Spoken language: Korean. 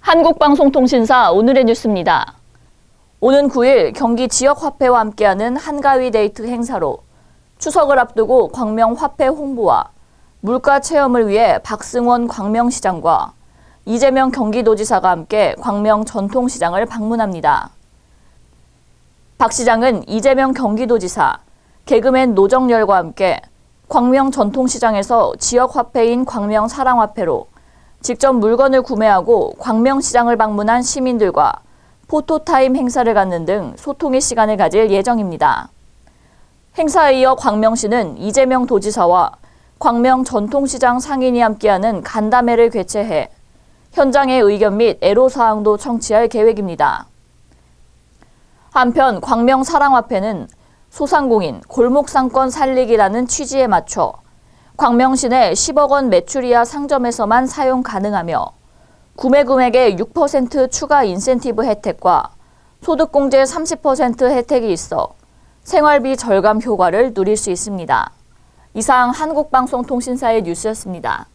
한국방송통신사 오늘의 뉴스입니다. 오는 9일 경기 지역화폐와 함께하는 한가위 데이트 행사로 추석을 앞두고 광명 화폐 홍보와 물가 체험을 위해 박승원 광명시장과 이재명 경기도지사가 함께 광명 전통시장을 방문합니다. 박 시장은 이재명 경기도지사, 개그맨 노정열과 함께 광명 전통시장에서 지역 화폐인 광명 사랑화폐로 직접 물건을 구매하고 광명시장을 방문한 시민들과 포토타임 행사를 갖는 등 소통의 시간을 가질 예정입니다. 행사에 이어 광명시는 이재명 도지사와 광명 전통시장 상인이 함께하는 간담회를 개최해 현장의 의견 및 애로사항도 청취할 계획입니다. 한편 광명 사랑화폐는 소상공인 골목상권 살리기라는 취지에 맞춰 광명시 내 10억 원 매출 이하 상점에서만 사용 가능하며 구매 금액의 6% 추가 인센티브 혜택과 소득공제 30% 혜택이 있어 생활비 절감 효과를 누릴 수 있습니다. 이상 한국방송통신사의 뉴스였습니다.